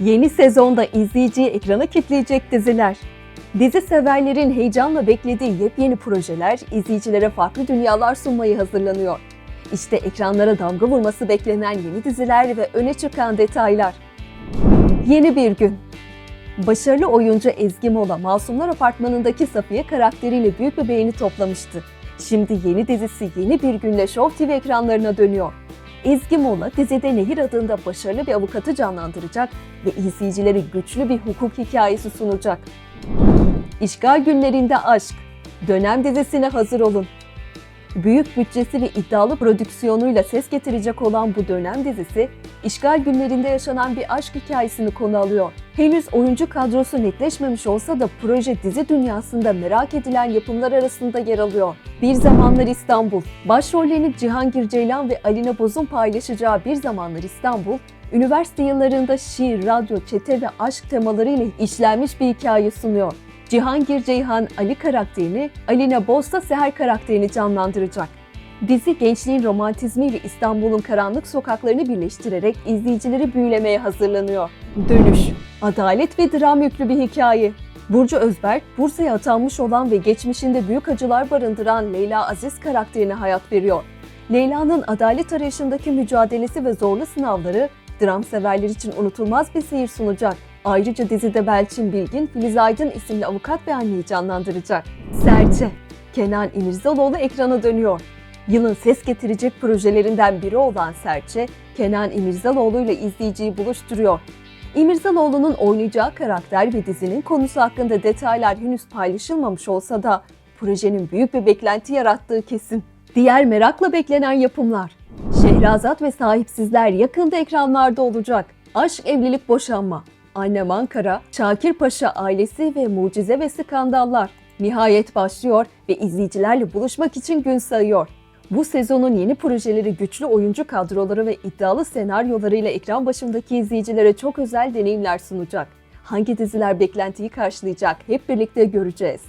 Yeni sezonda izleyiciyi ekrana kitleyecek diziler. Dizi severlerin heyecanla beklediği yepyeni projeler izleyicilere farklı dünyalar sunmayı hazırlanıyor. İşte ekranlara damga vurması beklenen yeni diziler ve öne çıkan detaylar. Yeni bir gün. Başarılı oyuncu Ezgi Mola, Masumlar Apartmanı'ndaki Safiye karakteriyle büyük bir beğeni toplamıştı. Şimdi yeni dizisi Yeni Bir Gün'le Show TV ekranlarına dönüyor. Ezgi Mola dizide Nehir adında başarılı bir avukatı canlandıracak ve izleyicilere güçlü bir hukuk hikayesi sunacak. İşgal günlerinde aşk. Dönem dizisine hazır olun. Büyük bütçesi ve iddialı prodüksiyonuyla ses getirecek olan bu dönem dizisi, işgal günlerinde yaşanan bir aşk hikayesini konu alıyor. Henüz oyuncu kadrosu netleşmemiş olsa da proje dizi dünyasında merak edilen yapımlar arasında yer alıyor. Bir Zamanlar İstanbul, başrollerini Cihangir Ceylan ve Alina Boz'un paylaşacağı Bir Zamanlar İstanbul, üniversite yıllarında şiir, radyo, çete ve aşk temalarıyla işlenmiş bir hikaye sunuyor. Cihangir Ceyhan Ali karakterini, Alina Boz da Seher karakterini canlandıracak. Dizi gençliğin romantizmiyle İstanbul'un karanlık sokaklarını birleştirerek izleyicileri büyülemeye hazırlanıyor. Dönüş, adalet ve dram yüklü bir hikaye. Burcu Özberk, Bursa'ya atanmış olan ve geçmişinde büyük acılar barındıran Leyla Aziz karakterine hayat veriyor. Leyla'nın adalet arayışındaki mücadelesi ve zorlu sınavları dram severler için unutulmaz bir seyir sunacak. Ayrıca dizide Belçin Bilgin, Filiz Aydın isimli avukat ve canlandıracak. Serçe, Kenan İmirzalıoğlu ekrana dönüyor. Yılın ses getirecek projelerinden biri olan Serçe, Kenan İmirzalıoğlu ile izleyiciyi buluşturuyor. İmirzalıoğlu'nun oynayacağı karakter ve dizinin konusu hakkında detaylar henüz paylaşılmamış olsa da projenin büyük bir beklenti yarattığı kesin. Diğer merakla beklenen yapımlar. Şehrazat ve Sahipsizler yakında ekranlarda olacak. Aşk, evlilik, boşanma. Annem Ankara, Şakir Paşa ailesi ve mucize ve skandallar. Nihayet başlıyor ve izleyicilerle buluşmak için gün sayıyor. Bu sezonun yeni projeleri güçlü oyuncu kadroları ve iddialı senaryolarıyla ekran başındaki izleyicilere çok özel deneyimler sunacak. Hangi diziler beklentiyi karşılayacak hep birlikte göreceğiz.